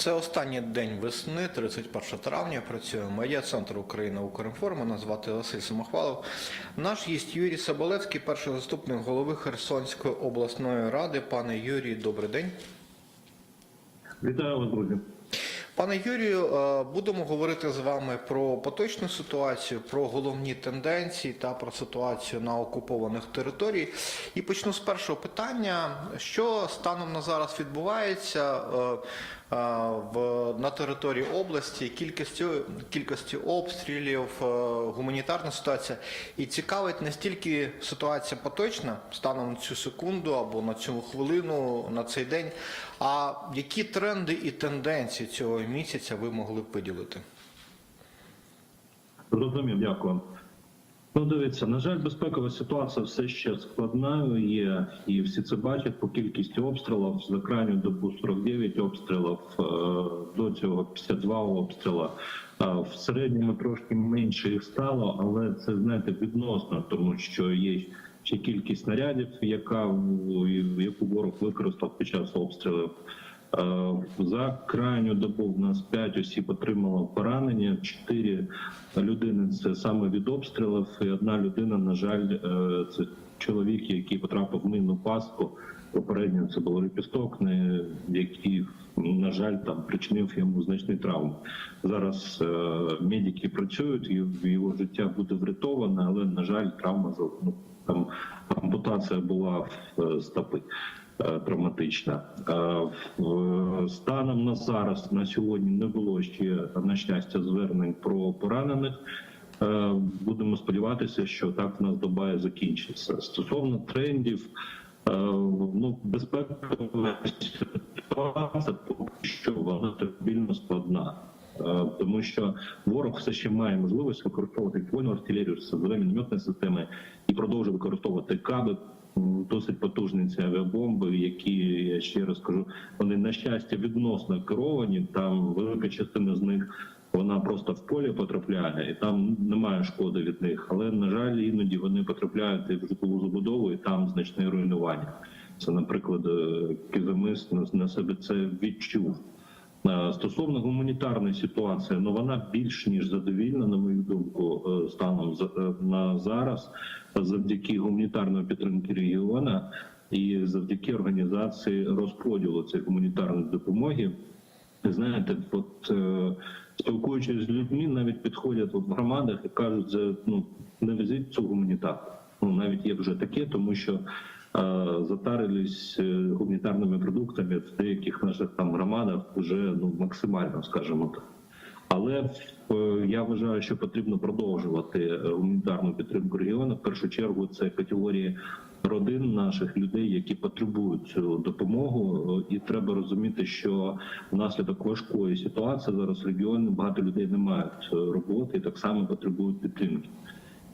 Це останній день весни, 31 травня. Працює медіа-центр Україна Укрінформ. Мене звати Василь Самохвалов. Наш гість Юрій Соболевський, перший заступник голови Херсонської обласної ради. Пане Юрій, добрий день. Вітаю вас, друзі. Пане Юрію, е, будемо говорити з вами про поточну ситуацію, про головні тенденції та про ситуацію на окупованих територіях. І почну з першого питання: що станом на зараз відбувається е, на території області, кількістю кількості обстрілів, е, гуманітарна ситуація. І цікавить не стільки ситуація поточна станом на цю секунду або на цю хвилину, на цей день, а які тренди і тенденції цього місяця ви могли б виділити? Зрозумів, дякую. Ну, дивіться, на жаль, безпекова ситуація все ще складною є, і всі це бачать по кількості обстрілів. За крайню добу 49 обстрілів, е, до цього 52 обстріла. Е, В середньому трошки менше їх стало, але це знаєте відносно, тому що є ще кількість снарядів, яка яку ворог використав під час обстрілів. Е, За крайню добу в нас 5 осіб отримало поранення, 4 людини це саме від обстрілів, і одна людина, на жаль, е, це чоловік, який потрапив в мінну пастку. Попередньо це був лепісток, не- який, на жаль, там причинив йому значні травми. Зараз е, медики працюють, його життя буде врятоване, але на жаль, травма ну, там ампутація була в стопи травматична. Е, Станом на зараз на сьогодні не було ще на щастя звернень про поранених. Е, Будемо сподіватися, що так в нас доба закінчиться. Стосовно трендів, е, ну безпекова ситуація поки що вона стабільно складна. Е, Тому що ворог все ще має можливість використовувати двойну артилерію, мінометні системи і продовжує використовувати каби. Досить потужні ці авіабомби, які я ще раз кажу, вони на щастя відносно керовані. Там велика частина з них вона просто в полі потрапляє, і там немає шкоди від них. Але на жаль, іноді вони потрапляють в житлову забудову, і там значне руйнування. Це, наприклад, е, Кизимис на- на себе це відчув. Е, Стосовно гуманітарної ситуації, ну вона більш ніж задовільна, на мою думку, е, станом е, на зараз, завдяки гуманітарної підтримки регіону і завдяки організації розподілу цієї гуманітарної допомоги. Знаєте, от спілкуючись з людьми, навіть підходять в громадах і кажуть, ну не везіть цю гуманітарку. Ну навіть є вже таке, тому що затарились е, гуманітарними продуктами в деяких наших там громадах вже ну максимально, скажімо так. Але е, я вважаю, що потрібно продовжувати е, гуманітарну підтримку регіону. В першу чергу це категорії родин наших людей, які потребують цю допомогу. І треба розуміти, що внаслідок важкої ситуації зараз в регіоні багато людей не мають роботи і так само потребують підтримки.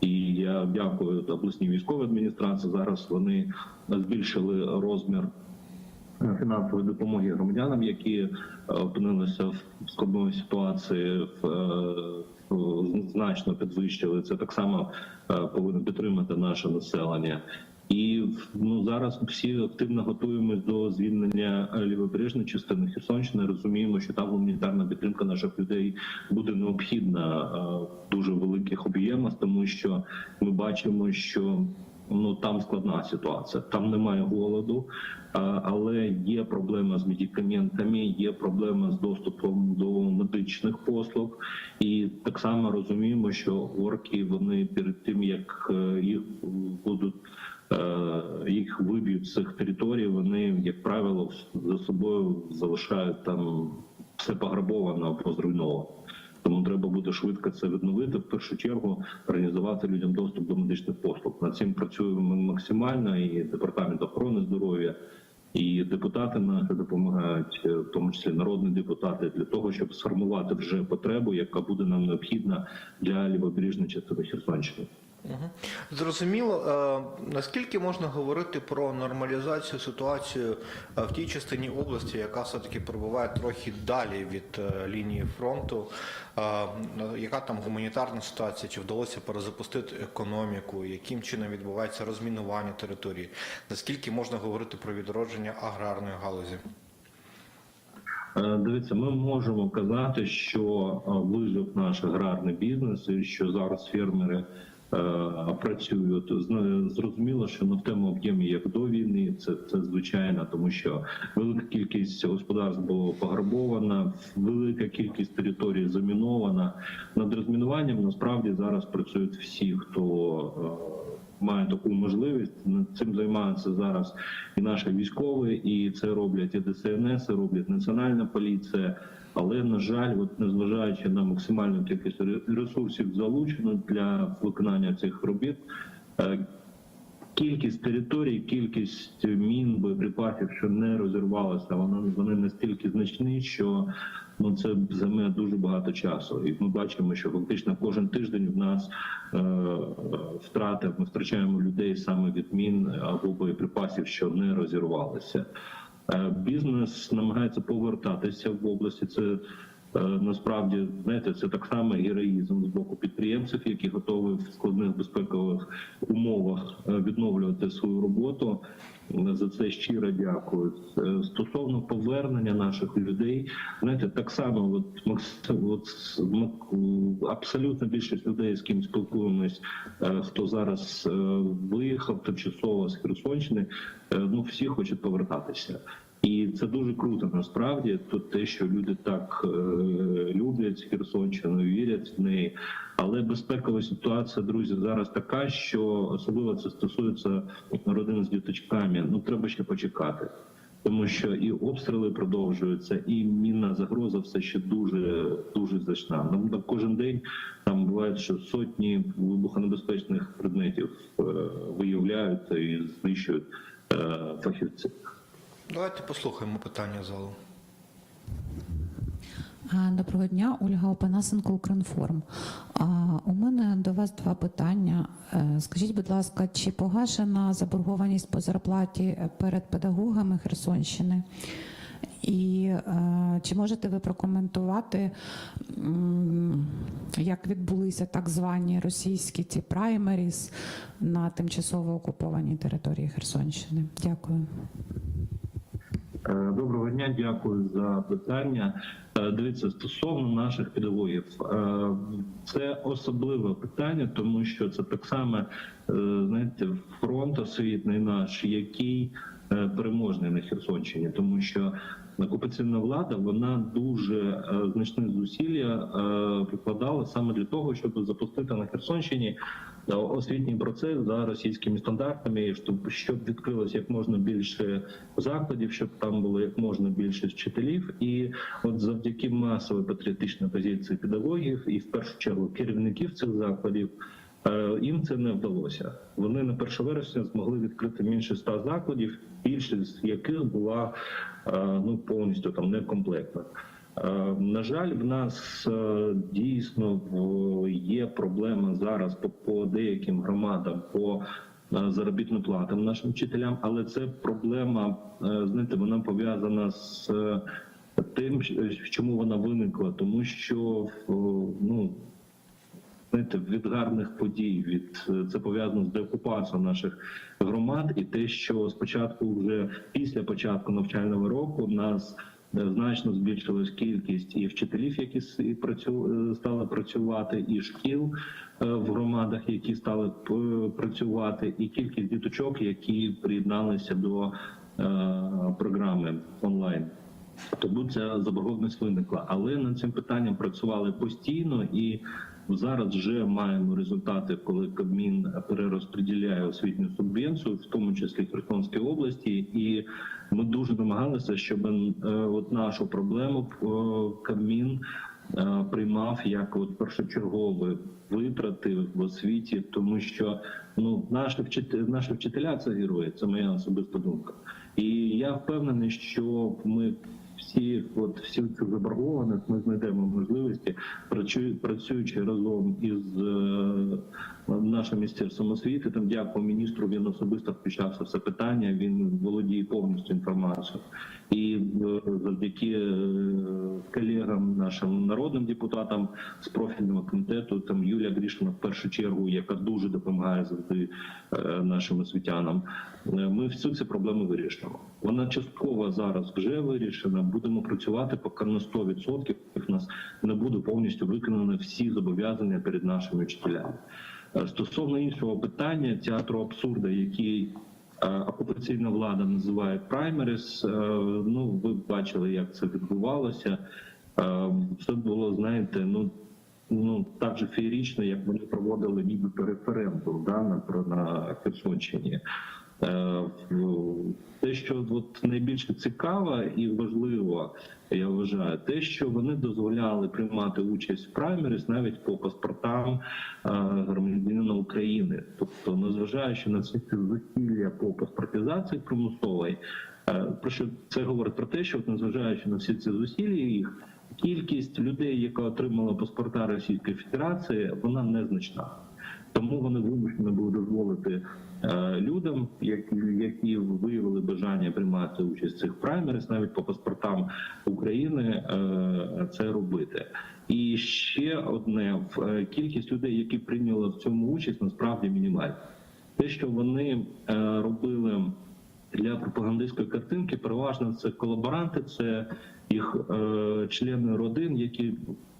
І я дякую обласній військовій адміністрації. Зараз вони збільшили розмір фінансової допомоги громадянам, які е, опинилися в складної ситуації, е, в- значно підвищили. Це так само е, повинно підтримати наше населення. І ну зараз всі активно готуємось до звільнення е, лівобережної частини Херсонщини. Розуміємо, що там гуманітарна підтримка наших людей буде необхідна е, в дуже великих об'ємах, тому що ми бачимо, що ну там складна ситуація. Там немає голоду, а, але є проблема з медикаментами, є проблема з доступом до медичних послуг, і так само розуміємо, що орки вони перед тим як е, їх будуть. Е, Їх виб'ють з цих територій, вони, як правило, за собою залишають там все пограбовано або зруйновано. Тому треба буде швидко це відновити. В першу чергу організувати людям доступ до медичних послуг. Над цим працюємо максимально, і департамент охорони здоров'я, і депутати наші допомагають, е, в тому числі народні депутати, для того, щоб сформувати вже потребу, яка буде нам необхідна для лівобережної частини Херсонщини. Зрозуміло, Е, наскільки можна говорити про нормалізацію ситуації е, в тій частині області, яка все-таки перебуває трохи далі від е, лінії фронту? Яка там гуманітарна ситуація? Чи вдалося перезапустити економіку? Яким чином відбувається розмінування території? Наскільки можна говорити про відродження аграрної галузі? Дивіться, ми можемо казати, що вижив наш аграрний бізнес, і що зараз фермери е, працюють. Зрозуміло, що не в тому об'ємі, як до війни, це, це звичайно, тому що велика кількість господарств було пограбована, велика кількість територій замінована. Над розмінуванням насправді зараз працюють всі, хто. е, Має таку можливість над цим займаються зараз і наші військові, і це роблять і ДСНС, і роблять Національна поліція. Але на жаль, от незважаючи на максимальну кількість ресурсів залучено для виконання цих робіт, е, кількість територій, кількість мін, боєприпасів, що не розірвалися, вони, вони настільки значні, що ну це займе дуже багато часу. І ми бачимо, що фактично кожен тиждень в нас е, втрати, ми втрачаємо людей саме від мін або боєприпасів, що не розірвалися. Е, Бізнес намагається повертатися в області. Це насправді знаєте, це так само героїзм з боку підприємців, які готові в складних безпекових умовах е, відновлювати свою роботу. За це щиро дякую. Е, Стосовно повернення наших людей, знаєте, так само, от, от абсолютно більшість людей, з ким спілкуємось, е, хто зараз е, виїхав тимчасово з Херсонщини, е, ну всі хочуть повертатися. І це дуже круто насправді. Тут те, що люди так е, люблять Херсонщину, вірять в неї. Але безпекова ситуація, друзі, зараз така, що особливо це стосується родин з діточками. Ну треба ще почекати. Тому що і обстріли продовжуються, і мінна загроза все ще дуже дуже значна. Ну так кожен день там буває, що сотні вибухонебезпечних предметів е, виявляються і знищують е, фахівці. Давайте послухаємо питання залу. Доброго дня, Ольга Опанасенко, Укрінформ. У мене до вас два питання. Е, Скажіть, будь ласка, чи погашена заборгованість по зарплаті перед педагогами Херсонщини? І е, чи можете ви прокоментувати, як відбулися так звані російські ці праймеріс на тимчасово окупованій території Херсонщини? Дякую. Е, Доброго дня, дякую за питання. Е, Дивіться, стосовно наших педагогів, е, це особливе питання, тому що це так само, знаєте, фронт освітний наш, який переможний на Херсонщині, тому що окупаційна влада вона дуже е, значні зусилля прикладала саме для того, щоб запустити на Херсонщині освітній процес за російськими стандартами, щоб щоб відкрилось як можна більше закладів, щоб там було як можна більше вчителів, і от завдяки масовій патріотичній позиції педагогів і в першу чергу керівників цих закладів. е, Їм це не вдалося. Вони на 1 вересня змогли відкрити більше 100 закладів, більшість з яких була е, ну повністю там некомплектна. Е, На жаль, в нас е, дійсно є проблема зараз по, деяким громадам по е, заробітним платам нашим вчителям, але це проблема, е, знаєте, вона пов'язана з тим, чому вона виникла, тому що ну знаєте, від гарних подій, від це пов'язано з деокупацією наших громад, і те, що спочатку, вже після початку навчального року, нас значно збільшилась кількість і вчителів, які е, стали працювати, і шкіл е, в громадах, які стали працювати, і кількість діточок, які приєдналися до е, програми онлайн. Тому ця заборгованість виникла. Але над цим питанням працювали постійно і зараз вже маємо результати, коли Кабмін перерозподіляє освітню субвенцію, в тому числі Херсонській області, і ми дуже намагалися, щоб е, от нашу проблему е, Кабмін е, приймав як от першочергові витрати в освіті, тому що ну наші вчителі, наші вчителя це герої, це моя особиста думка. І я впевнений, що ми всі, от всі цю заборгованість, ми знайдемо можливості, працю- працюючи разом із е, нашим міністерством освіти. Там дякую міністру. Він особисто включався в це питання. Він володіє повністю інформацією. І е, завдяки е, колегам, нашим народним депутатам з профільного комітету, там Юлія Грішина в першу чергу, яка дуже допомагає завжди е, нашим освітянам. е, Ми всю цю проблему вирішимо. Вона частково зараз вже вирішена. Будемо працювати, поки на 100% в нас не буде повністю виконані всі зобов'язання перед нашими вчителями. Е, Стосовно іншого питання театру абсурда, який окупаційна влада називає праймерис. е, Ну ви бачили, як це відбувалося. Е, Це було, знаєте, ну. Ну так же феєрично, як вони проводили нібито референдум да, на, на Херсонщині. Е, Те, що от найбільше цікаво і важливо, я вважаю, те, що вони дозволяли приймати участь в праймеріс навіть по паспортам е, громадянина України. Тобто, незважаючи на всі ці зусилля по паспортизації примусової, е, про що це говорить про те, що незважаючи на всі ці зусилля їх. Кількість людей, яка отримала паспорта Російської Федерації, вона незначна. Тому вони вимушені були дозволити людям, які, виявили бажання приймати участь в цих праймерис, навіть по паспортам України, е, це робити. І ще одне е, кількість людей, які прийняли в цьому участь, насправді мінімальна. Те, що вони е, робили для пропагандистської картинки, переважно це колаборанти, це їх е, члени родин, які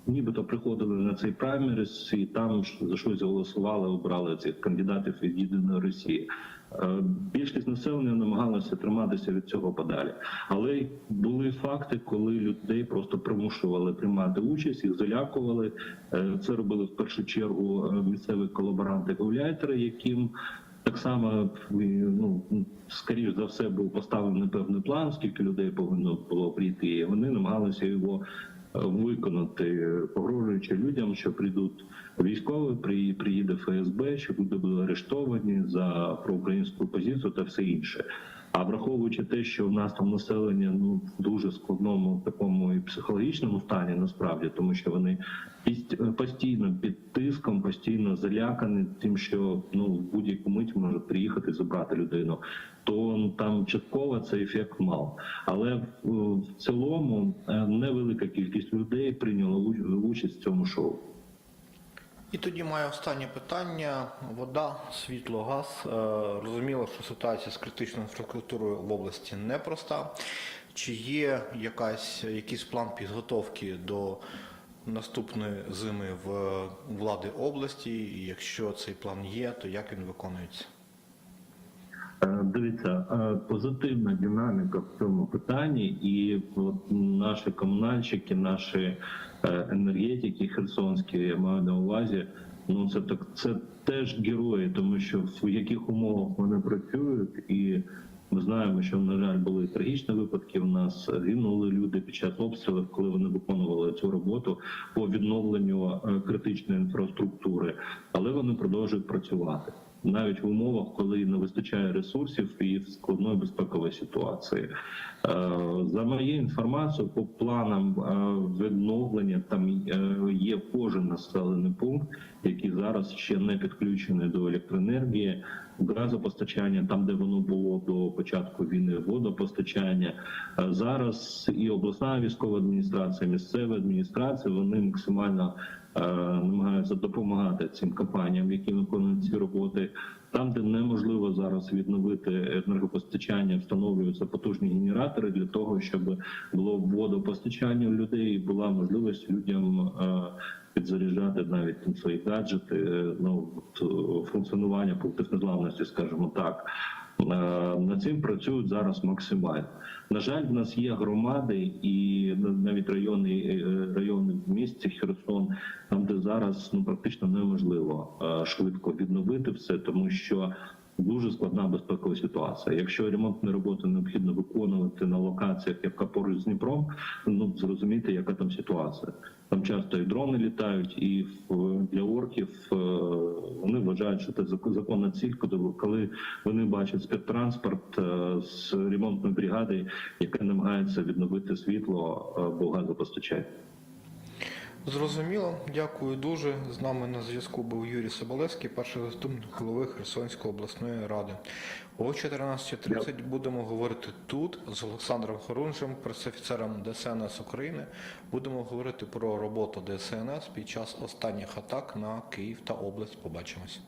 нібито приходили на цей праймерис і там за щось голосували, обрали цих кандидатів від єдиної Росії. Е, Більшість населення намагалася триматися від цього подалі, але були факти, коли людей просто примушували приймати участь, їх залякували. Е, Це робили в першу чергу е, місцеві колаборанти гауляйтери, яким так само ну скоріш за все був поставлений певний план, скільки людей повинно було прийти. Вони намагалися його виконати, погрожуючи людям, що прийдуть військові, при- приїде ФСБ, що були арештовані за проукраїнську позицію та все інше. А враховуючи те, що в нас там населення ну в дуже складному такому і психологічному стані, насправді, тому що вони піст- постійно під тиском, постійно залякані тим, що ну в будь-яку мить може приїхати забрати людину, то ну, там частково цей ефект мав. Але в, цілому е, невелика кількість людей прийняла уч- участь в цьому шоу. І тоді має останнє питання: вода, світло, газ. Е, Розуміло, що ситуація з критичною інфраструктурою в області непроста. Чи є якась, якийсь план підготовки до наступної зими в влади області? І якщо цей план є, то як він виконується? Е, Дивіться, е, позитивна динаміка в цьому питанні, і от наші комунальщики, наші е, енергетики херсонські, я маю на увазі. Ну це так, це теж герої, тому що в яких умовах вони працюють, і ми знаємо, що на жаль були трагічні випадки. У нас гинули люди під час обстрілів, коли вони виконували цю роботу по відновленню критичної інфраструктури, але вони продовжують працювати навіть в умовах, коли не вистачає ресурсів і в складної безпекової ситуації. Е, За моєю інформацією, по планам е, відновлення там е, є кожен населений пункт, який зараз ще не підключений до електроенергії, газопостачання, там де воно було до початку війни, водопостачання. Е, Зараз і обласна військова адміністрація, місцева адміністрація вони максимально е, намагаються допомагати цим компаніям, які виконують ці роботи. Там, де неможливо зараз відновити енергопостачання, встановлюються потужні генератори для того, щоб було водопостачання у людей, і була можливість людям е, підзаряджати навіть там свої гаджети, е, ну е, функціонування пунктів незламності, скажімо так. Е, Над цим працюють зараз максимально. На жаль, в нас є громади і навіть райони е, райони в місті Херсон, там де зараз ну практично неможливо е, швидко відновити все, тому що дуже складна безпекова ситуація. Якщо ремонтні роботи необхідно виконувати на локаціях, яка поруч з Дніпром, ну зрозуміти, яка там ситуація. Там часто і дрони літають, і для орків е, вони вважають, що це зак- законна ціль, коли- коли вони бачать спецтранспорт е, з ремонтної бригади, яка намагається відновити світло або газопостачання. Зрозуміло, дякую дуже. З нами на зв'язку був Юрій Соболевський, перший заступник голови Херсонської обласної ради. О 14.30 будемо говорити тут з Олександром Хорунжем, пресофіцером ДСНС України. Будемо говорити про роботу ДСНС під час останніх атак на Київ та область. Побачимось.